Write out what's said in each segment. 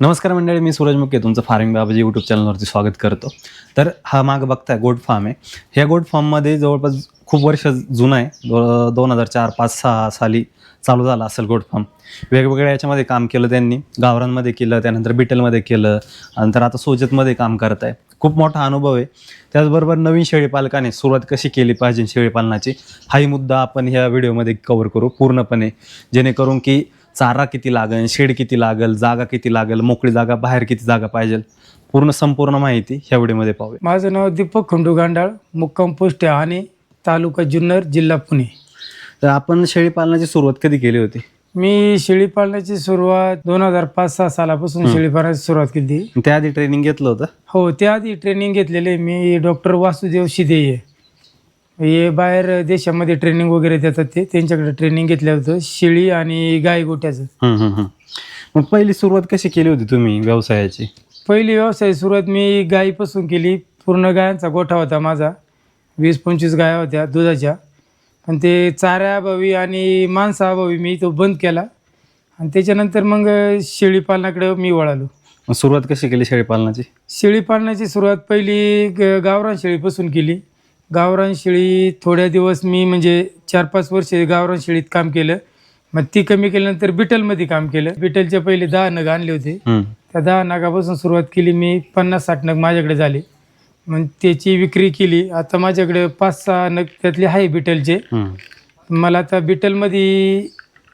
नमस्कार मंडळी मी सूरज मुके. तुमचं फार्मिंग बाबाजी यूट्यूब चॅनलवरती स्वागत करतो. तर हा माग बघताय गोड फार्म आहे. ह्या गोड फार्ममध्ये जवळपास खूप वर्ष जुनं आहे. दो दोन हजार चार पाच सहा साली चालू झाला असेल गोड फार्म वेगवेगळ्या याच्यामध्ये काम केलं त्यांनी. गावरांमध्ये केलं त्यानंतर बिटलमध्ये केलं नंतर आता सोजतमध्ये काम करत आहे खूप मोठा अनुभव आहे. त्याचबरोबर नवीन शेळीपालकाने सुरुवात कशी केली पाहिजे शेळीपालनाची हाही मुद्दा आपण ह्या व्हिडिओमध्ये कवर करू पूर्णपणे. जेणेकरून की चारा किती लागेल शेड किती लागेल जागा किती लागेल मोकळी जागा बाहेर किती जागा पाहिजे? पूर्ण संपूर्ण माहिती ह्या व्हिडिओमध्ये पाहूया. माझं नाव दीपक खंडू गांडाळ मुक्काम पोस्ट आणि तालुका जुन्नर जिल्हा पुणे. तर आपण शेळीपालनाची सुरुवात कधी केली होती? मी शेळी पालनाची सुरुवात दोन हजार पाच सहा सालापासून शेळी पालनाची सुरुवात केली. त्याआधी ट्रेनिंग घेतलं होतं? हो त्याआधी ट्रेनिंग घेतलेले मी डॉक्टर वासुदेव शिदे हे बाहेर देशामध्ये ट्रेनिंग वगैरे देतात ते. त्यांच्याकडे ट्रेनिंग घेतलं होतं. शेळी आणि गाय गोट्याचं हम्म, हम्म, हम्म. मग पहिली सुरुवात कशी केली होती तुम्ही व्यवसायाची? पहिली व्यवसाय सुरुवात मी गायीपासून केली. पूर्ण गायांचा गोठा होता माझा. वीस पंचवीस गाया होत्या दुधाच्या. पण ते चाऱ्याअभावी आणि मांसाअभावी मी तो बंद केला. आणि त्याच्यानंतर मग शेळी पालनाकडे मी वळालो. मग सुरुवात कशी केली शेळीपालनाची शेळी पालनाची सुरुवात पहिली ग- गावरान शेळीपासून केली. गावरान शेळी थोड्या दिवस मी म्हणजे चार पाच वर्ष गावरान शेळीत काम केलं. मग ती कमी केल्यानंतर बिटलमध्ये काम केलं. बिटलचे पहिले दहा नग आणले होते. त्या दहा नागापासून सुरुवात केली. मी पन्नास साठ नग माझ्याकडे झाले. मग त्याची विक्री केली. आता माझ्याकडे पाच सहा नग त्यातले आहे बिटलचे. मला आता बिटलमध्ये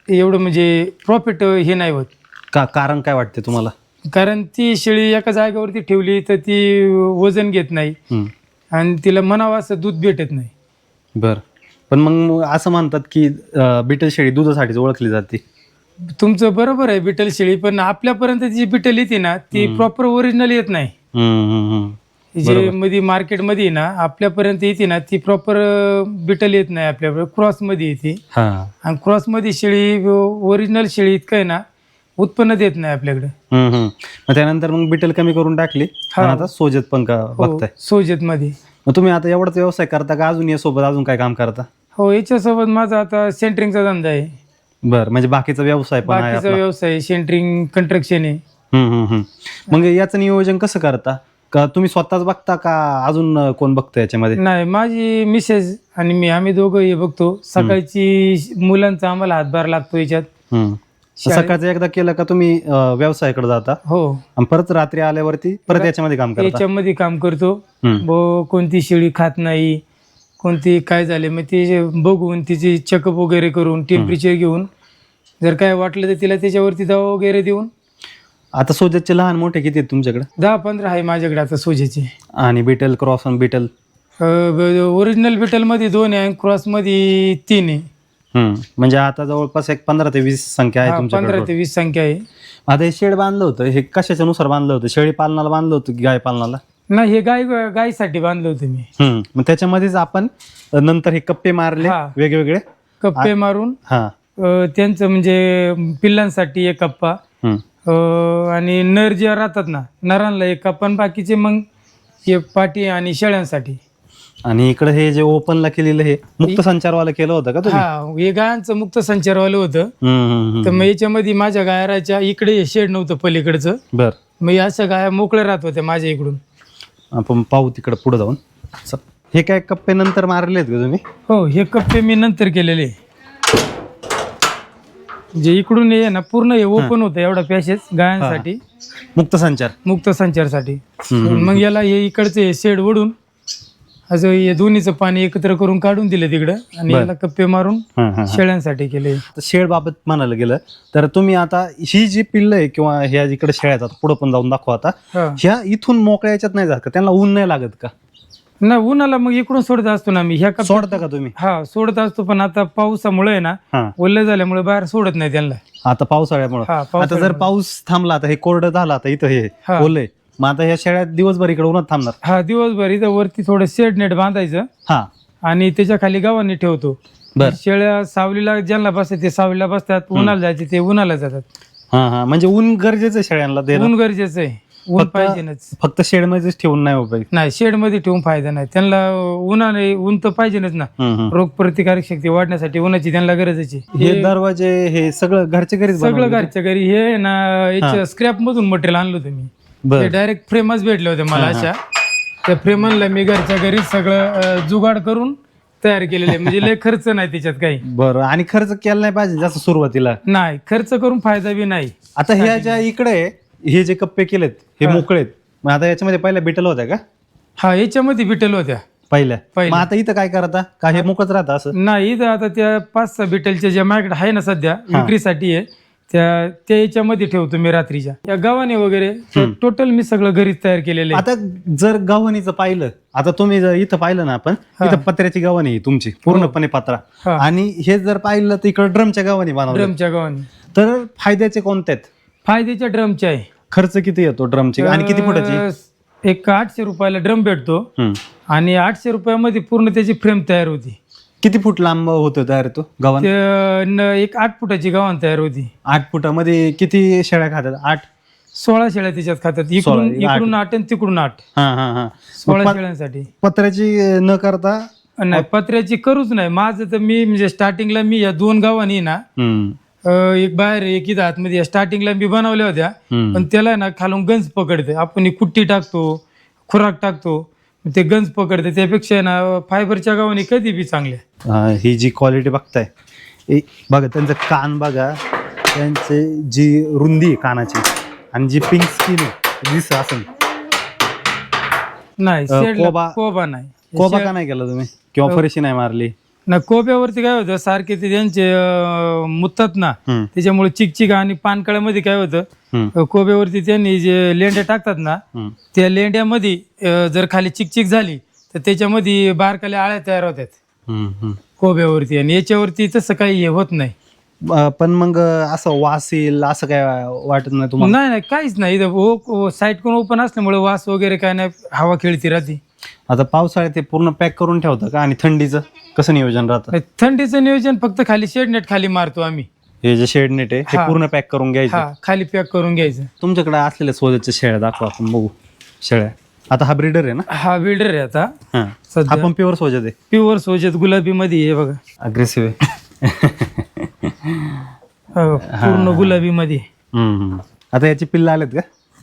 एवढं म्हणजे प्रॉफिट हे नाही होत. का कारण काय वाटते तुम्हाला? कारण ती शेळी एका जागेवरती ठेवली तर ती वजन घेत नाही. आणि तिला म्हणावं असं दूध भेटत नाही. बर. पण मग असं म्हणतात की अं, बिटल शेळी दुधासाठीच ओळखली जाते. तुमचं बरोबर आहे बिटल शेळी पण आपल्यापर्यंत जी बिटल येते ना ती प्रॉपर ओरिजिनल येत नाही. हम्म, हम्म, हम्म. जे मध्ये मार्केटमध्ये ना आपल्यापर्यंत येते ना ती प्रॉपर बिटल येत नाही आपल्याकडे क्रॉसमध्ये येते. हा. आणि क्रॉसमध्ये शेळी ओरिजिनल शेळी इतकं आहे ना उत्पन्न देत नाही आपल्याकडे. हम्म, हम्म. मग त्यानंतर मग बिटल कमी करून टाकली. आणि आता सोजत पण का बघताय. सोजत मध्ये मग तुम्ही आता एवढाच व्यवसाय करता का? अजून यासोबत अजून काय काम करता? हो याच्यासोबत माझा आता सेंटरिंगचा धंदा आहे. बर म्हणजे बाकीचा व्यवसाय पण आहे बाकीचा आपला. व्यवसाय सेंटरिंग कंस्ट्रक्शन आहे. हम्म, हम्म, हम्म. मग याचं नियोजन कसं करता? का तुम्ही स्वतःच बघता का अजून अं, कोण बघतं याच्यामध्ये? नाही माझी मिसेस आणि मी आम्ही दोघं हे बघतो. सकाळची मुलांचा आम्हाला हातभार लागतो याच्यात. हम्म. सकाळचं एकदा केलं का तुम्ही अं, व्यवसायाकडे जाता? हो. आणि परत रात्री आल्यावरती परत याच्यामध्ये काम करता? याच्यामध्ये काम करतो. हम्म. कोणती शेळी खात नाही कोणती काय झाले मग ते बघून तिची चेकअप वगैरे करून टेम्परेचर घेऊन जर काय वाटलं तर तिला त्याच्यावरती दवा वगैरे देऊन. आता सोजतचे लहान मोठे किती आहेत तुमच्याकडे? दहा पंधरा आहे माझ्याकडे आता सोजेचे आणि बिटल क्रॉस आणि बिटल ओरिजिनल बिटलमध्ये दोन आहे आणि क्रॉसमध्ये तीन आहे. म्हणजे आता जवळपास एक पंधरा ते वीस संख्या आहे हा, पंधरा तुमच्याकडे ते वीस संख्या आहे. आता हे शेड बांधलं होतं हे कशाच्या नुसार बांधलं होतं? शेळी पालनाला बांधलं होतं की गाय पालनाला? नाही हे गाय गायसाठी बांधलं होतं मी. हम्म. मग त्याच्यामध्येच आपण अ, नंतर हे कप्पे मारले हा. वेगवेगळे. कप्पे मारून हा. अ, त्यांचं म्हणजे पिल्लांसाठी एक कप्पा. हम्म. अ, आणि नर जे राहतात ना नरांना एक कप्पा आणि बाकीचे मग एक पाटी आणि शेळ्यांसाठी. आणि इकडे हे जे ओपनला केलेलं हे मुक्त संचारवाला केलं होतं का तुम्ही? हा हे गायांचं मुक्त संचारवालं होतं. हम्म, हम्म, तर हम्म. मग याच्यामध्ये माझ्या गायराच्या इकडे शेड नव्हतं पलीकडचं. बर. मग या अशा गाया मोकळ्या राहत होत्या माझ्या इकडून. आपण पाहू तिकडे पुढे जाऊन. चल. हे काय कप्पे नंतर मारले आहेत का तुम्ही? हो हे कप्पे मी नंतर केलेले. जे इकडून हे ना पूर्ण हे ओपन होतं एवढा पॅसेज गायांसाठी. मुक्त संचार. मुक्त संचारसाठी. हम्म. मग याला हे इकडचे शेड ओढून असं हे दोन्हीचं पाणी एकत्र करून काढून दिलं तिकडं आणि बर. याला कप्पे मारून हा, हा, हा. शेळ्यांसाठी केले तर शेड बाबत म्हणायला गेलं तर तुम्ही आता ही जी पिल्ल आहे किंवा ह्या जिकडे शेळ्या आहेत पुढे पण जाऊन दाखवा आता हा. ह्या इथून मोकळ्या याच्यात नाही जात का त्यांना ऊन नाही लागत का नाही उन्हाला मग इकडून सोडत असतो ना आम्ही ह्या सोडता का तुम्ही हा सोडत असतो पण आता पावसामुळे आहे ना हा ओल्ले झाल्यामुळे बाहेर सोडत नाही त्यांना आता पावसाळ्यामुळे हा आता जर पावसाळ्यामुळे. पाऊस थांबला आता हे कोरडं झालं आता इथं हे हा. ओलय मग आता ह्या शेळ्या दिवसभर इकडे उन्हात थांबणार. हा दिवसभर इथं वरती थोडं शेड नेट बांधायचं. हा. आणि त्याच्याखाली गावांनी ठेवतो. बर. शेळ्या सावलीला ज्यांना बसतात ते सावलीला बसतात. उन्हाला जायचे ते उन्हाला जातात. हा हा. म्हणजे ऊन गरजेचं आहे शेळ्यांना देणं? ऊन गरजेचं आहे. ऊन फक्त- पाहिजेच फक्त शेडमध्येच ठेवून नाही हो पाहिजे नाही शेडमध्ये ठेवून फायदा नाही. त्यांना उन्हाने ऊन तर पाहिजेच ना. हम्म, हम्म. रोग प्रतिकारक शक्ती वाढण्यासाठी उन्हाची त्यांना गरजच आहे. हे दरवाजे हे सगळं घरच्या घरीच सगळं बनवलेलं? घरच्या घरी हे ना याच्या स्क्रॅप मधून मटेरियल आणलं बर ते डायरेक्ट फ्रेमच भेटले होते मला अशा. त्या फ्रेम आणल्या मी घरच्या घरी सगळं अं, जुगाड करून तयार केलेले आहे. म्हणजे लय खर्च नाही त्याच्यात काही. बरं आणि खर्च केला नाही पाहिजे जास्त सुरुवातीला. नाही खर्च करून फायदा बी नाही. आता ह्या ज्या इकडे हे जे कप्पे केलेत हे मोकळे आहेत. मग आता याच्यामध्ये पहिल्या बिटल होत्या का? हा याच्यामध्ये बिटल होत्या. पहिल्या. पहिल्या. मग आता इथं काय करता? का हे मोकळच राहतं असं? नाही इथं आता त्या पाच सहा बिटलच्या ज्या माझ्याकडे आहे ना सध्या विक्रीसाठी आहे. त्या त्या याच्यामध्ये ठेवतो मी रात्रीच्या. या गव्हाणे वगैरे टोटल मी सगळं घरीच तयार केलेलं आहे. आता जर गव्हाणीचं पाहिलं आता तुम्ही जर इथं पाहिलं ना आपण इथं पत्र्याची गव्हाणी आहे तुमची पूर्णपणे पत्रा. हा. आणि हे जर पाहिलं तर इकडे ड्रमच्या गव्हाणी बनवलं ड्रमच्या गव्हाणे. तर फायद्याचे कोणते आहेत? फायद्याच्या ड्रमच्या आहे. खर्च किती येतो ड्रमची? आणि किती फुटाची? अं, एक आठशे रुपयाला ड्रम भेटतो. हम्म. आणि आठशे रुपयामध्ये पूर्ण त्याची फ्रेम तयार होती. किती फूट लांब होतो तयार तो गव्हाण? ते अं, न- एक आठ फुटाची गव्हाण तयार होती. आठ फुटामध्ये किती शेळ्या खातात? आठ? सोळा शेळ्या त्याच्यात खातात. इकडून आठ. इकडून आठ. आणि तिकडून आठ. हा हा हा. सोळा शेळ्यांसाठी. पत्र्याची न करता? नाही पत्र्याची करूच नाही. माझं तर मी म्हणजे स्टार्टिंगला मी या दोन गावांनी ना हम्म. अं, एक बाहेर एक इथं आतमध्ये. या स्टार्टिंगला मी बनवल्या होत्या. हम्म. पण त्याला ना खालून गंज पकडते. आपण ही कुट्टी टाकतो खुराक टाकतो. ते गंज पकडते त्यापेक्षा ना फायबरच्या गावाने कधी बी चांगल्या. हा, ही जी क्वालिटी बघताय बघा त्यांचं कान बघा त्यांचे जी रुंदी आहे कानाची आणि जी पिंक स्किन आहे दिस असं नाही अं, शेडला कोबा- कोबा नाही. कोबा का नाही केला तुम्ही? किंवा फरशी नाही मारली? ना कोब्यावरती काय होतं सारखे ते त्यांचे अं, मुततात ना हम्म, त्याच्यामुळे चिकचिक आणि पानकळ्यामध्ये काय होतं हम्म, कोब्यावरती त्यांनी जे लेंड्या टाकतात ना हम्म. त्या लेंड्यामध्ये अं, जर खाली चिकचिक झाली तर त्याच्यामध्ये बारकाल्या आळ्या तयार होतात. हम्म, हम्म. कोब्यावरती. आणि याच्यावरती तसं काही हे होत नाही. अं, पण मग असं वास येईल असं काय वाटत नाही तुम्हाला? नाही नाही काहीच नाही. साईट कोण ओपन असल्यामुळे वास वगैरे काय नाही हवा खेळती राहते. आता पावसाळ्यात ते पूर्ण पॅक करून ठेवतं का? आणि थंडीचं कसं नियोजन राहतं? नाही, थंडीचं नियोजन फक्त खाली शेड नेट खाली मारतो आम्ही. हे जे शेड नेट आहे ते हा. पूर्ण पॅक करून घ्यायचं? हा खाली पॅक करून घ्यायचं. तुमच्याकडे असलेल्या सोजाच्या शेळ्या दाखवा आपण बघू शेळ्या. आता हा ब्रीडर आहे ना? हा बिल्डर आहे आता. हा. सध्या आपण प्युअर सोजत आहे. प्युअर सोजत गुलाबी मध्ये आहे बघा. अग्रेसिव्ह आहे. हो, पूर्ण गुलाबी मध्ये. आता याची पिल्लं आलेत का?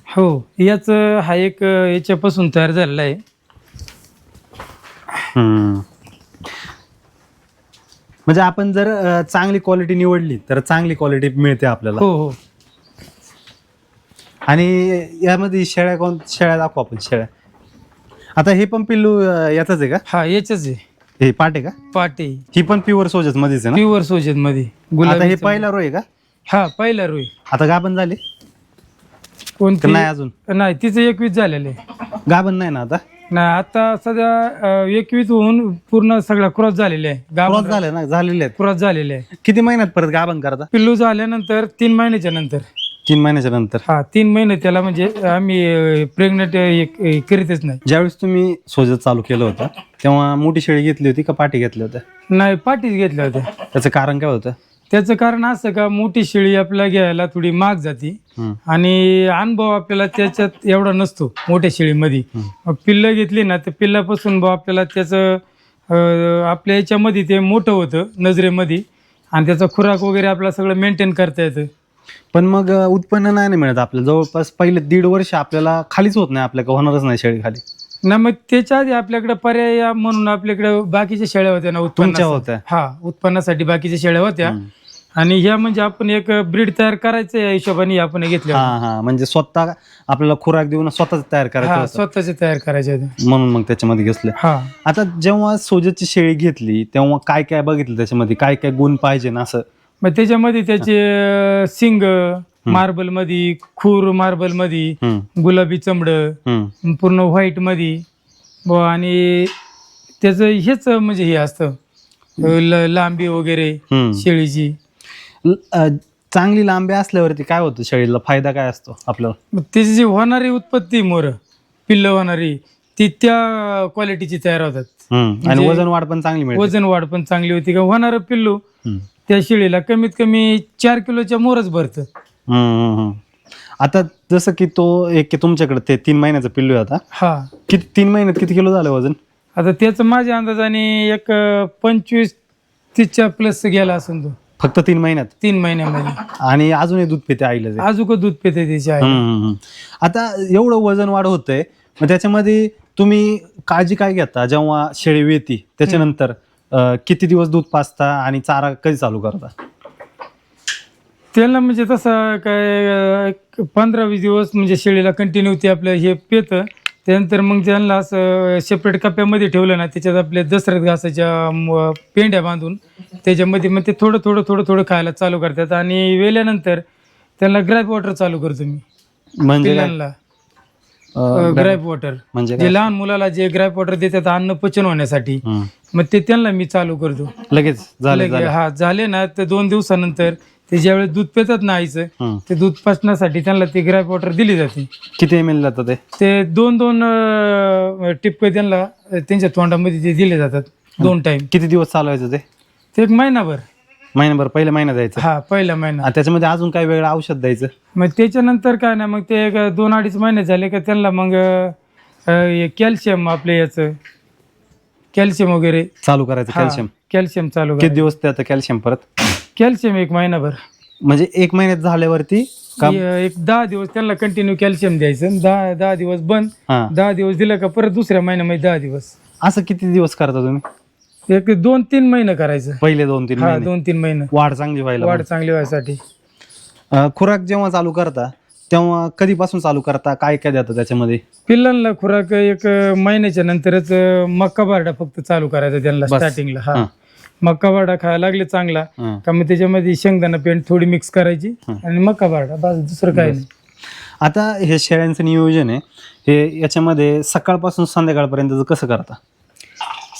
हो याच हा एक अं, याच्यापासून तयार झालेला आहे. म्हणजे आपण जर अं, चांगली क्वालिटी निवडली तर चांगली क्वालिटी मिळते आपल्याला. हो हो. आणि यामध्ये शेळ्या कोण शेळ्या दाखवू आपण शेळ्या. आता हे पण पिल्लू अं, याचंच आहे का? हा याच आहे. हे पाट आहे का? पाटे. ही पण प्युअर सोजत मध्येच आहे प्युअर सोजत मध्ये. आता गुलाबी हे पहिला रो आहे का? हा पहिला रुई आता गाभण झाली? का कोणती नाही अजून? नाही तिचं एकवीस झालेलं आहे. गाभण नाही ना आता? नाही आता सध्या एकवीस होऊन पूर्ण सगळा क्रॉस झालेले आहे. क्रॉस गाभण झाले ना? झालेले आहेत. क्रॉस झालेले आहे. किती महिन्यात परत गाभण करता? पिल्लू झाल्यानंतर तीन महिन्याच्या नंतर. तीन महिन्याच्या नंतर. हा तीन महिने त्याला म्हणजे आम्ही प्रेग्नेंट करीतच नाही. ज्यावेळेस तुम्ही सोजत चालू केलं होतं तेव्हा मोठी शेळी घेतली होती का पाठी घेतल्या होत्या? नाही पाठीच घेतल्या होत्या. त्याचं कारण काय होतं? त्याचं कारण असं का मोठी शेळी आपल्याला घ्यायला थोडी महाग जाते. हम्म. आणि अनुभव आपल्याला त्याच्यात एवढा नसतो मोठ्या शेळीमध्ये. मग पिल्लं घेतली ना तर पिल्लापासून भाऊ आपल्याला त्याचं अं, आपल्या याच्यामध्ये ते मोठं होतं नजरेमध्ये. आणि त्याचा खुराक वगैरे आपल्याला सगळं मेंटेन करता येतं. पण मग अं, उत्पन्न नाही ना मिळत आपल्याला जवळपास पहिले दीड वर्ष आपल्याला खालीच होत नाही आपल्या होणारच नाही शेळी खाली. ना मग त्याच्या आधी आपल्याकडे पर्याय म्हणून आपल्याकडे बाकीच्या शेळ्या होत्या ना तुमच्या उत्पन्नासाठी. होत्या. हा उत्पन्नासाठी बाकीच्या शेळ्या होत्या. हम्म. आणि ह्या म्हणजे आपण एक ब्रीड तयार करायचं या हिशोबाने आपण घेतल्या हा हा. म्हणजे स्वतः आपल्याला खुराक देऊन स्वतःच तयार करायचं होतं. स्वतःचे तयार करायचे म्हणून मग त्याच्यामध्ये घेतलं. हा. आता जेव्हा सोजतची शेळी घेतली तेव्हा काय काय बघितलं त्याच्यामध्ये? काय काय गुण पाहिजे ना असं? मग त्याच्यामध्ये त्याचे अं, शिंग मार्बलमध्ये खूर मार्बलमध्ये हम्म, गुलाबी चमड हम्म, पूर्ण व्हाईटमध्ये आणि त्याचं हेच म्हणजे हे असतं अं, ल- लांबी वगैरे हम्म. शेळीची. चांगली लांबी असल्यावरती काय होतं? शेळीला फायदा काय असतो आपल्याला त्याची जी होणारी उत्पत्ती मोर पिल्ल होणारी ती त्या क्वालिटीची तयार होतात. आणि म्हणजे वजन वाढ पण चांगली मिळते. वजन वाढ पण चांगली होती. का होणारं पिल्लू त्या शेळीला कमीत कमी चार किलोच्या मोरच भरतं. आता जसं की तो एक तुमच्याकडे ते तीन महिन्याचं पिल्लू आहे आता. हा. किती तीन महिन्यात किती किलो झालं वजन? आता त्याचं माझ्या अंदाजाने एक पंचवीस तीसच्या प्लस गेला असेल तो. फक्त तीन महिन्यात? तीन महिन्यामध्ये आणि अजूनही दूध पिते आईला ते. अजून दूध पिते त्याची आई. हम्म, हम्म, हम्म. आता एवढं वजन वाढ होतंय मग त्याच्यामध्ये तुम्ही काळजी काय घेता? जेव्हा शेळी येते त्याच्यानंतर अं, किती दिवस दूध पाचता आणि चारा कधी चालू करता? त्याला म्हणजे तसं काय पंधरा वीस दिवस म्हणजे शेळीला कंटिन्यू ते आपलं हे पेतं. त्यानंतर मग त्यांना असं सेपरेट कप्प्यामध्ये ठेवलं ना त्याच्यात आपल्या दसऱ्यात घासाच्या पेंड्या बांधून त्याच्यामध्ये मग ते थोडं थोडं थोडं थोडं खायला चालू करतात. आणि वेल्यानंतर त्यांना ग्रॅप वॉटर चालू करतो मी. म्हणजे पिल्लांना ग्रॅप वॉटर म्हणजे जे लहान मुलाला जे ग्रॅप वॉटर देतात अन्न पचन होण्यासाठी. मग ते त्यांना मी चालू करतो. लगेच? झालं लगे- झालं. हा झाले ना तर दोन दिवसानंतर ते ज्यावेळेस दूध पितात ना आईचं. ते दूध पचण्यासाठी त्यांना ती ग्रॅप वॉटर दिली जाते. किती एम एल जातं ते? ते दोन दोन टिपके त्यांना त्यांच्या तोंडामध्ये ते दिले जातात दोन टाइम किती दिवस चालवायचं ते? ते एक महिनाभर. महिनाभर पहिल्या महिना द्यायचं? हा पहिला महिना त्याच्यामध्ये अजून काय वेगळं औषध द्यायचं? मग त्याच्यानंतर काय ना मग ते एक दोन अडीच महिने झाले का त्यांना मग कॅल्शियम आपले याचं कॅल्शियम वगैरे. चालू करायचं कॅल्शियम. कॅल्शियम चालू किती दिवस त्याचं कॅल्शियम परत? कॅल्शियम एक महिनाभर. म्हणजे एक महिन्यात झाल्यावरती ए- एक दहा दिवस त्यांना कंटिन्यू कॅल्शियम द्यायचं दहा दहा दिवस बंद. हा. दहा दिवस दिलं का परत दुसऱ्या महिन्यामध्ये दहा दिवस. असं किती दिवस करता तुम्ही? एक दोन तीन महिने करायचं. पहिले दोन तीन हा महिने. दोन तीन महिने. वाढ चांगली व्हायला वाढ चांगली व्हायसाठी. अं, खुराक जेव्हा चालू करता तेव्हा कधीपासून चालू करता? काय काय देतं त्याच्यामध्ये? पिल्लांना खुराक एक महिन्याच्या नंतरच मक्का बारडा फक्त चालू करायचा त्यांना बस. स्टार्टिंगला हा. हा. मक्का बारडा खायला लागले चांगला. हं. का मग त्याच्यामध्ये शेंगदाणा पेंट थोडी मिक्स करायची आणि मक्का बारडा बस दुसरं काही नाही. आता हे शेळ्यांचं नियोजन आहे हे याच्यामध्ये सकाळपासून संध्याकाळपर्यंत कसं करता?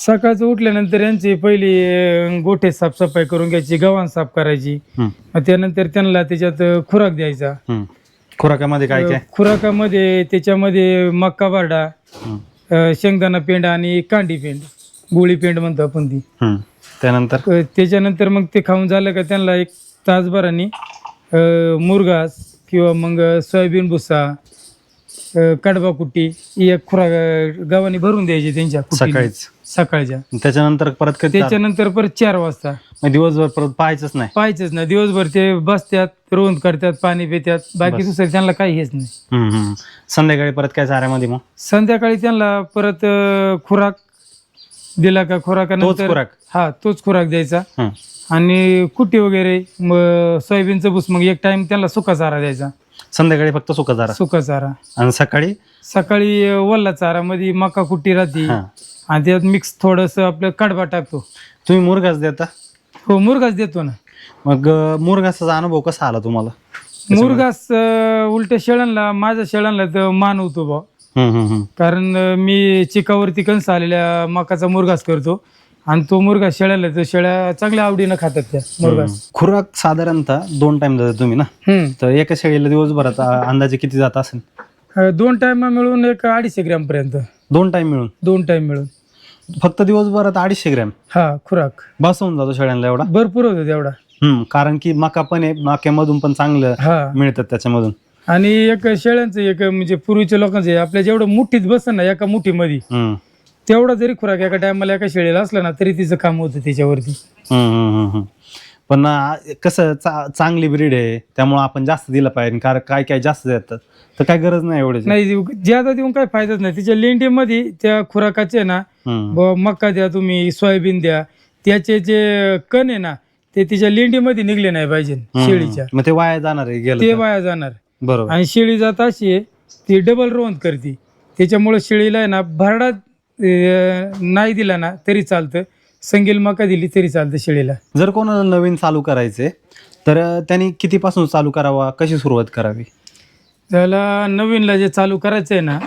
सकाळचं उठल्यानंतर यांची पहिली अं, गोठे साफसफाई करून घ्यायची गव्हाण साफ करायची. मग त्यानंतर त्यांना त्याच्यात अं, खुराक द्यायचा. खुराकामध्ये काय काय? खुराकामध्ये त्याच्यामध्ये मक्का अं, शेंगदाणा पेंड आणि कांडी पेंड गोळी पेंड म्हणतो आपण ती. त्यानंतर? अं, त्याच्यानंतर मग ते खाऊन झालं का त्यांना एक तासभराने अं, मुरघास किंवा मग सोयाबीन भुसा अं, कडबा कुट्टी ही एक खुराक अं, गव्हाणी भरून द्यायची त्यांच्या कुट्टीने. सकाळीच? सकाळच्या. त्याच्यानंतर परत कधी त्याच्यानंतर परत चार वाजता. मग दिवसभर परत पाहायचंच नाही? पाहायचंच ना दिवसभर ते बसतात रोंद करतात पाणी पितात. बाकी दुसरं त्यांना काही हेच नाही. संध्याकाळी परत काय चाऱ्यामध्ये मग? संध्याकाळी त्यांना परत अं, खुराक दिला का तोच खुराकानंतर खुराक. हा तोच खुराक द्यायचा. हं. आणि कुट्टी वगैरे सोयाबीनचं भूस मग एक टाइम त्यांना सुका चारा द्यायचा. संध्याकाळी फक्त सुका चारा. सुका चारा. आणि सकाळी? सकाळी अं, वल्ला चारा मध्ये मका कुट्टी राहते. हा. आणि त्यात मिक्स थोडस आपलं कडबा टाकतो. तुम्ही मुरघास देता? हो मुरघास देतो ना. मग अं, मुरघासाचा अनुभव कसा आला तुम्हाला? मुरघास अं, उलट्या शेळ्यांना माझ्या शेळ्यांना तर मानवतो बा हं, हं, हं. कारण मी चिकावरती कंस आलेल्या मकाचा मुरघास करतो. आणि तो मुरघास शेळ्याला तर शेळ्या चांगल्या आवडीनं खातात त्या मुरघास. खुराक साधारणतः दोन टाइम देता तुम्ही ना? हम्म. तर एका शेळीला दिवसभरात अं, अंदाजे किती जात असेल? अं, दोन टाइम मिळून एक अडीचशे ग्रॅम पर्यंत. दोन टाइम मिळून? दोन टाइम मिळून. फक्त दिवसभरात अडीचशे ग्रॅम? हा खुराक. बसवून जातो शेळ्यांना एवढा? भरपूर होतो तेवढा. हम्म कारण की मका पण आहे मक्यामधून पण चांगलं हा. मिळतात त्याच्यामधून. आणि एक शेळ्यांचं एक म्हणजे पूर्वीच्या लोकांचं आपल्या जेवढं मुठीत बसन ना एका मुठीमध्ये हम्म. तेवढा जरी खुराक एका टायमाला एका शेळीला असला ना तरी तिचं काम होतं त्याच्यावरती हम्म, हम्म, हम्म, हम्म. पण कसं चा- चांगली ब्रीड आहे त्यामुळे आपण जास्त दिलं पाहिजे कारण काय काय जास्त देतात तर काय गरज नाही एवढी नाही देऊ- ज्यादा देऊन काही फायदाच नाही तिच्या लेंडीमध्ये त्या खुराकाचे ना हम्म. ब- मका द्या तुम्ही सोयाबीन द्या त्याचे जे कण आहे ना ते तिच्या लेंडीमध्ये निघले नाही पाहिजे शेळीच्या मग ते वाया जाणार आहे गेलं ते तर. वाया जाणार बरोबर. आणि शेळी जात अशी आहे ती डबल रोवंत करते. त्याच्यामुळे शेळीला आहे ना भरडा अं, नाही दिला ना तरी चालतं. संगील मका दिली तरी चालतं शेळीला. जर कोणाला नवीन चालू करायचे तर अं, त्यांनी कितीपासून चालू करावा? कशी सुरुवात करावी? त्याला नवीनला जे चालू करायचं आहे ना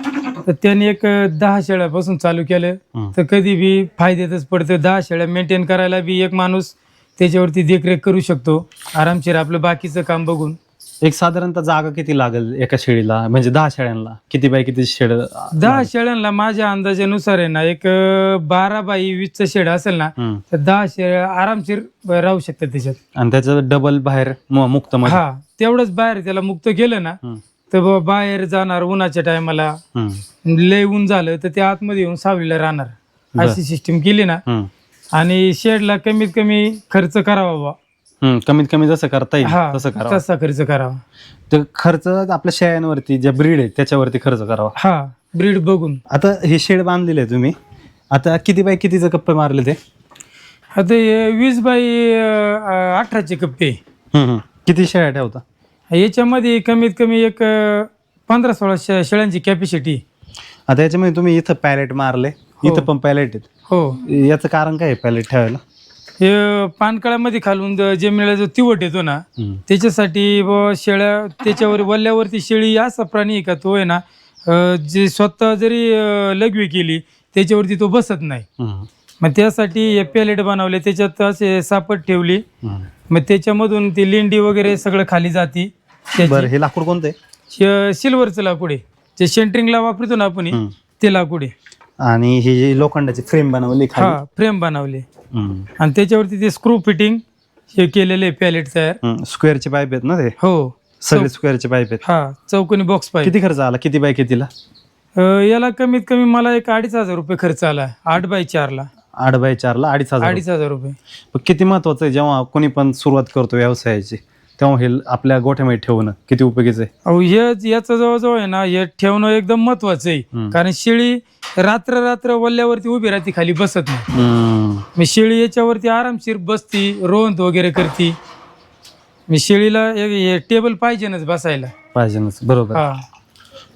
तर त्यांनी एक अं, दहा शेळ्यापासून चालू केलं. तर कधी बी फायद्यातच पडतं. दहा शेळ्या मेंटेन करायला बी एक माणूस त्याच्यावरती देखरेख करू शकतो. आरामशीर आपलं बाकीचं काम बघून. एक साधारणतः जागा किती लागेल एका शेळीला म्हणजे दहा शेळ्यांना किती बाय किती शेड दहा शेळ्यांना माझ्या अंदाजानुसार आहे ना एक अं, बारा बाई वीसचं शेड असेल ना हम्म. तर दहा शेळ्या आरामशीर राहू शकतात त्याच्यात आणि त्याचं डबल बाहेर मु- मुक्त मध्ये हा तेवढंच बाहेर त्याला मुक्त केलं ना हम्म. तर बुवा बाहेर जाणार उन्हाच्या टायमाला हम्म. लय ऊन झालं तर ते आतमध्ये येऊन सावलीला राहणार बर. अशी सिस्टीम केली ना हम्म. आणि शेडला कमीत कमी खर्च करावा बुवा हम्म. कमीत कमी जसं करता येईल हा तसं करावं. तसा खर्च करावा. तर खर्च आपल्या शेळ्यांवरती ज्या ब्रीड आहे त्याच्यावरती खर्च करावा. हा ब्रीड बघून. आता हे शेड बांधलेले तुम्ही. आता किती बाय कितीचे कप्पे मारले ते? आता हे वीस बाय अं, अठराचे कप्पे. हम्म. हम्म. किती शेळ्या ठेवता? याच्यामध्ये कमीत कमी एक अं, पंधरा सोळा शे- शेळ्यांची कॅपॅसिटी आता याच्यामध्ये तुम्ही इथं पॅलेट मारले. इथं पण पॅलेट आहेत. हो. याचं कारण काय आहे पॅलेट ठेवायला? हे पानकळ्यामध्ये खालून ज- जमिनीला जो तिवट येतो ना हम्म. त्याच्यासाठी व शेळ्या त्याच्यावर वल्ल्यावरती शेळी असा प्राणी आहे का तो आहे ना अं, जे स्वतः जरी अं, लघवी केली त्याच्यावरती तो बसत नाही हम्म. मग त्यासाठी हे पॅलेट बनवले त्याच्यात असे सापट ठेवली हम्म. मग त्याच्यामधून ती लेंडी वगैरे सगळं खाली जाती बरं हे लाकूड कोणतं आहे सिल्वरचं लाकूड आहे जे सेंटरिंगला वापरतो ना आपण हम्म. ते लाकूड आहे आणि ही जी लोखंडाची फ्रेम बनवली खाली. हा फ्रेम बनवले. हम्म. आणि त्याच्यावरती ते स्क्रू फिटिंग हे केलेले पॅलेट तयार. हम्म. स्क्वेअरचे पाईप आहेत ना ते? हो. सगळे स्क्वेअरचे पाईप आहेत. हा चौकोनी बॉक्स पाहिजे किती खर्च आला? किती बाय कितीला? याला कमीत कमी मला एक अडीच हजार रुपये खर्च आला. आठ बाय चारला आठ बाय चारला अडीच हजार अडीच हजार रुपये. पण किती महत्वाचं आहे जेव्हा कोणी पण सुरुवात करतो व्यवसायाची? तेव्हा हे आपल्या गोठ्यामध्ये ठेवणं किती उपयोगीचं आहे? अहो हे याचं जवळजवळ आहे ना हे ठेवणं एकदम महत्वाचं आहे. हम्म. कारण शेळी रात्र रात्र वल्ल्यावरती उभी राहते खाली बसत नाही. हम्म. मी शेळी याच्यावरती आरामशीर बसती रोवंत वगैरे करती. मी शेळीला एक हे टेबल पाहिजेनच बसायला. पाहिजेनच बरोबर. हा.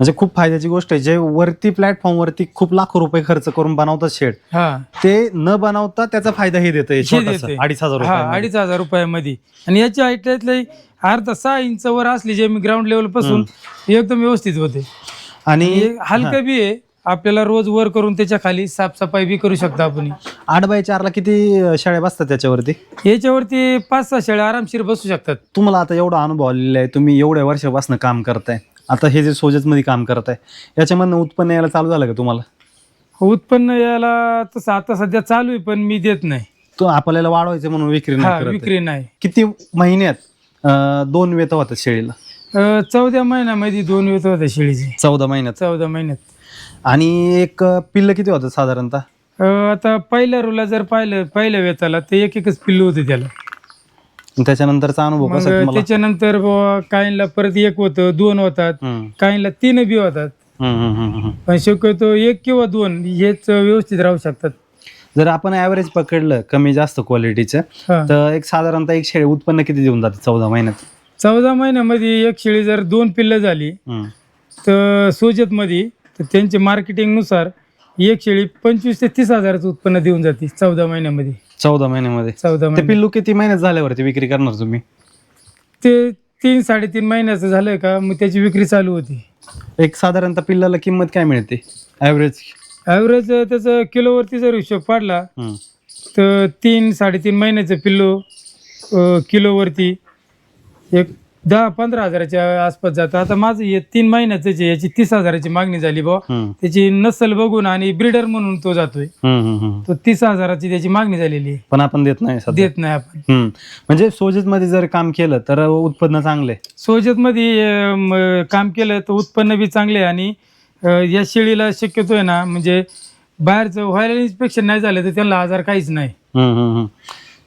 म्हणजे खूप फायद्याची गोष्ट आहे. जे वरती प्लॅटफॉर्म वरती खूप लाखो रुपये खर्च करून बनवतात शेड हा. ते न बनवता त्याचा फायदा हे देत हे छोटासा देते. अडीच हजार हा रुपये अडीच हजार रुपयामध्ये. आणि याच्या हाईटले अर्धा सहा इंच वर असली जे मी ग्राउंड लेवलपासून एकदम व्यवस्थित होते. आणि हे हलकं बी आहे आपल्याला रोज वर करून त्याच्याखाली साफसफाई बी करू शकतो आपण. आठ बाय चारला किती अं, शेळ्या बसतात त्याच्यावरती? याच्यावरती पाच सहा शेळ्या आरामशीर बसू शकतात. तुम्हाला आता एवढा अनुभव आलेला आहे तुम्ही एवढ्या वर्षापासून काम करताय. आता हे जे सोजत मध्ये काम करताय याच्यामधनं उत्पन्न यायला चालू झालं का तुम्हाला? उत्पन्न याला तसं आता सध्या चालू आहे पण मी देत नाही. तो आपल्याला वाढवायचं म्हणून विक्री हा नाही करत आहे. विक्री नाही. किती महिन्यात अं, दोन वेत होतात शेळीला? अं, चौदा महिन्यामध्ये दोन वेत होत्या शेळीचे. चौदा महिन्यात? चौदा महिन्यात. आणि एक अं, पिल्ल किती होतं साधारणतः? अं, आता पहिल्या रुला जर पाहिलं पहिल्या वेताला तर एक एकच पिल्लू होते त्याला. त्याच्यानंतरचा अनुभव मग कसा आहे तुम्हाला? त्याच्यानंतर बुवा काहींना परत एक होतं दोन होतात. हम्म, काहींना तीन बी होतात. हम्म, हम्म, हम्म, हम्म. पण शक्यतो एक किंवा दोन हेच व्यवस्थित राहू शकतात. जर आपण ॲव्हरेज पकडलं कमी जास्त क्वालिटीचं हा. तर एक साधारणतः एक शेळी उत्पन्न किती देऊन जाते चौदा महिन्यात? चौदा महिन्यामध्ये एक शेळी जर दोन पिल्लं झाली हम्म. तर सोजतमध्ये तर त्यांच्या मार्केटिंगनुसार एक शेळी पंचवीस ते तीस हजाराचं उत्पन्न देऊन जाते चौदा महिन्यामध्ये. चौदा महिन्यामध्ये. चौदा ते महिने पिल्लू किती महिन्यात झाल्यावरती विक्री करणार तुम्ही? ते तीन साडेतीन महिन्याचं झालं का मग त्याची विक्री चालू होती. एक साधारणतः पिल्लाला किंमत काय मिळते? ॲव्हरेज ॲव्हरेज त्याचं किलोवरती जर हिशोब पाडला तर तीन साडेतीन महिन्याचं पिल्लू अं, किलोवरती एक दहा पंधरा हजाराच्या आसपास जातं. आता माझं हे तीन महिन्याचं जे याची तीस हजाराची मागणी झाली बा त्याची नसल बघून आणि ब्रिडर म्हणून तो जातोय. तो तीस हजाराची त्याची मागणी झालेली आहे. पण आपण देत नाही सध्या. देत नाही आपण. हम्म. म्हणजे सोजत मध्ये जर काम केलं तर उत्पन्न चांगले. सोजतमध्ये काम केलं तर उत्पन्न बी चांगले आणि अं, या शेळीला शक्यतो आहे ना म्हणजे बाहेरचं व्हायरल इन्स्पेक्शन नाही झालं तर त्यांना आजार काहीच नाही.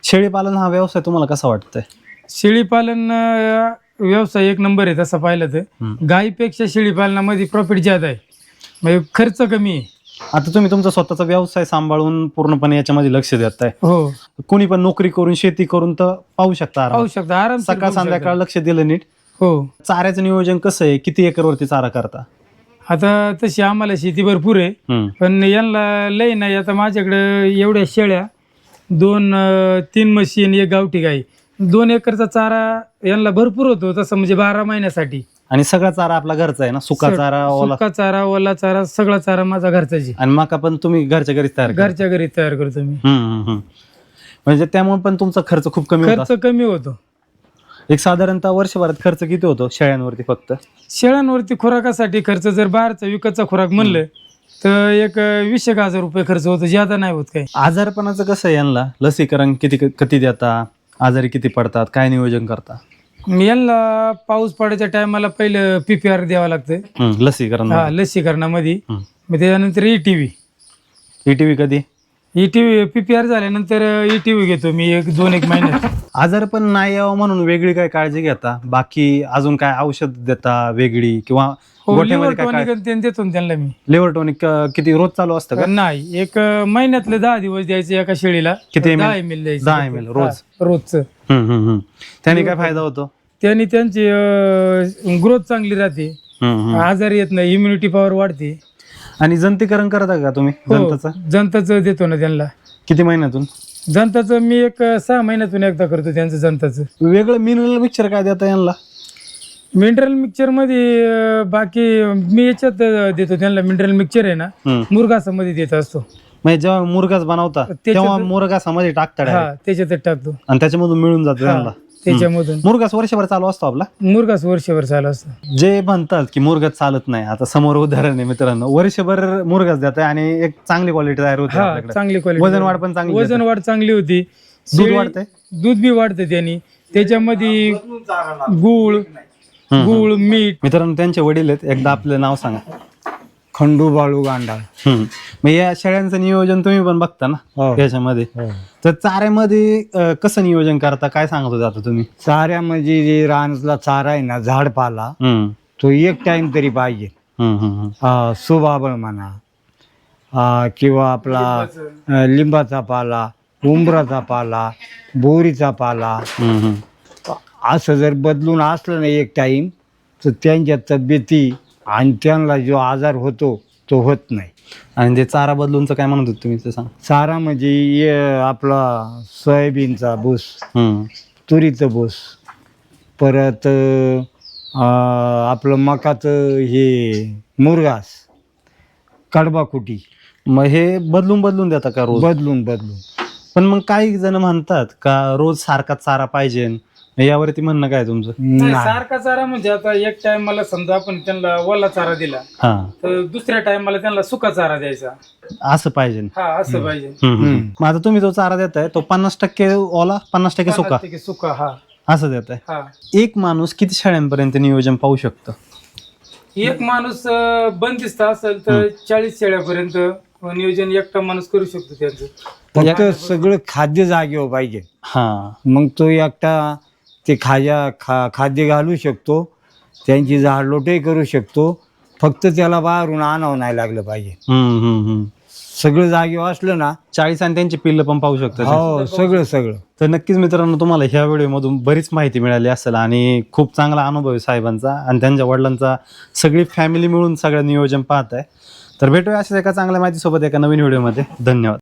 शेळी पालन हा व्यवसाय तुम्हाला कसा वाटतंय? शेळीपालन अं, व्यवसाय एक नंबर आहे तसं पाहिलं तर. गायीपेक्षा शेळीपालनामध्ये प्रॉफिट जास्त आहे. म्हणजे खर्च कमी आहे. आता तुम्ही तुमचा स्वतःचा व्यवसाय सांभाळून पूर्णपणे याच्यामध्ये लक्ष देताय हो. कोणी पण नोकरी करून शेती करून तर पाहू शकता पाहू. शकता आराम सकाळ संध्याकाळ लक्ष दिलं नीट. हो. चाऱ्याचं नियोजन कसं आहे? किती एकरवरती चारा करता? आता तशी आम्हाला शेती भरपूर आहे. हम्म. पण यांना लय नाही. आता माझ्याकडे एवढ्या शेळ्या दोन अं, तीन मशीन एक गावठी गाई दोन एकरचा चारा यांना भरपूर होतो तसं म्हणजे बारा महिन्यासाठी. आणि सगळा चारा आपला घरचा आहे ना? सुका चारा ओला सुका चारा ओला चारा सगळा चारा माझा घरचाच आहे. आणि मका पण तुम्ही घरच्या घरीच तयार घरच्या घरी तयार करतो मी. हम्म, हम्म, हम्म. म्हणजे त्यामुळे पण तुमचा खर्च खूप कमी होता खर्च कमी होतो. एक साधारणतः वर्षभरात खर्च किती होतो शेळ्यांवरती फक्त? शेळ्यांवरती खुराकासाठी खर्च जर बाहेरचा विकतचा खुराक म्हणलं तर एक वीस एक हजार रुपये खर्च होतो. ज्यादा नाही होत काही. आजारपणाचं कसं आहे यांना? लसीकरण किती किती देता? आजारी किती पडतात? काय नियोजन करता? यांना पाऊस पडायच्या टायमाला पहिलं पीपीआर द्यावं लागतं लसीकरण हा लसीकरणामध्ये. मग त्याच्यानंतर E T V E T V कधी? ई टी व्ही पीपीआर झाल्यानंतर ई टी व्ही घेतो मी एक दोन एक महिन्यात आजार पण नाही यावं म्हणून वेगळी काय काळजी घेता? बाकी अजून काय औषध देता वेगळी किंवा हो लिव्हर गोठ्यामध्ये काय काय? टॉनिक ते देतो ना त्यांना मी. लिव्हर टॉनिक किती रोज चालू असतं का? नाही एक अं, महिन्यातले दहा दिवस द्यायचे एका शेळीला. किती दहा ml? M L? द्यायचे. 10 ml रोज? हा, रोजचं. हम्म, हम्म, हम्म. त्याने काय फायदा होतो? त्याने त्यांची ग्रोथ चांगली राहते. हम्म, हम्म. आजार येत नाही इम्युनिटी पॉवर वाढते. आणि जंतीकरण करता का तुम्ही हो जनताचं देतो ना त्यांना. किती महिन्यातून? जनताचं मी एक सहा महिन्यातून एकदा करतो त्यांचं जनताचं वेगळं मिनरल मिक्सचर काय देता यांना? मिनरल मिक्सचरमध्ये बाकी मी याच्यात देतो त्यांना मिनरल मिक्सचर आहे ना हम्म. मुरघासामध्ये देत असतो. म्हणजे जेव्हा मुरगास बनवता तेव्हा मुरगासामध्ये टाकता. हा त्याच्यातच टाकतो. आणि त्याच्यामधून मिळून जातं त्यांना. त्याच्यामधून. मुरगास वर्षभर चालू असतो आपला? मुरघास वर्षभर चालू असतो. जे म्हणतात की मुरगास चालत नाही आता समोर उदाहरण आहे मित्रांनो. वर्षभर मुरगास देत आणि एक चांगली क्वालिटी तयार होते हा आपल्याकडे. चांगली क्वालिटी वजन वाढ पण चांगली वजन वाढ चांगली होती. दूध शेळी- वाढतंय? दूध बी वाढतं त्यांनी. त्याच्यामध्ये गुळ गुळ मीठ. मित्रांनो त्यांचे वडील आहेत. एकदा आपलं नाव सांगा. खंडू बाळू गांडा हम्म. मग या शेळ्यांचं नियोजन तुम्ही पण बघता ना हो. याच्यामध्ये तर चाऱ्यामध्ये अं, कसं नियोजन करता काय सांगत होते आता तुम्ही चाऱ्यामध्ये जे रानला चारा आहे ना झाडपाला हम्म. तो एक टाइम तरी पाहिजे हम्म, हम्म, हम्म. अं, सुबाबळ म्हणा अं, किंवा आपला अं, लिंबाचा पाला उंबराचा पाला बोरीचा पाला हम्म, हम्म. असं जर बदलून असलं ना एक टाइम तर त्यांच्या तब्येती आणि त्यांना जो आजार होतो तो होत नाही. आणि ते चारा बदलूनचं काय म्हणत होते तुम्ही ते सांग. चारा म्हणजे ये आपला सोयाबीनचा भूस हम्म. तुरीचं भूस परत अं, आपलं मकाचं हे मुरगास कडबाकुटी. मग हे बदलून बदलून देता का रोज? बदलून बदलून. पण मग काही जण म्हणतात का रोज सारखा चारा पाहिजे. यावरती म्हणणं काय तुमचं? नाही, सारखा चारा म्हणजे आता एक टाइम मला समजा आपण त्यांना ओला चारा दिला हा. तर दुसऱ्या टाइमला त्यांना सुका चारा द्यायचा. असं पाहिजे हा असं पाहिजे. हम्म, हम्म. मग आता तुम्ही जो चारा देताय तो पन्नास टक्के ओला पन्नास टक्के सुका? आहे, सुका हा. असं देताय? हा. एक माणूस किती शाळांपर्यंत नियोजन पाहू शकतो? एक माणूस अं, बंदिस्त असेल तर चाळीस शेळ्यापर्यंत नियोजन एकटा माणूस करू शकतो त्यांचं. फक्त सगळं खाद्य जागेवर पाहिजे. हा. मग तो एकटा ते खाया खा खाद्य घालू शकतो त्यांची झाडलोटही करू शकतो फक्त त्याला बाहेरून आणावं नाही लागलं पाहिजे. सगळं जागेवर असलं ना चाळीस आणि त्यांची पिल्ल पण पाहू शकतात. हो सगळं सगळं. तर नक्कीच मित्रांनो तुम्हाला ह्या व्हिडिओमधून बरीच माहिती मिळाली असेल आणि खूप चांगला अनुभव आहे साहेबांचा आणि त्यांच्या वडिलांचा. सगळी फॅमिली मिळून सगळं नियोजन पाहत आहे तर भेटूया अशाच एका चांगल्या माहितीसोबत एका नवीन व्हिडिओमध्ये. धन्यवाद.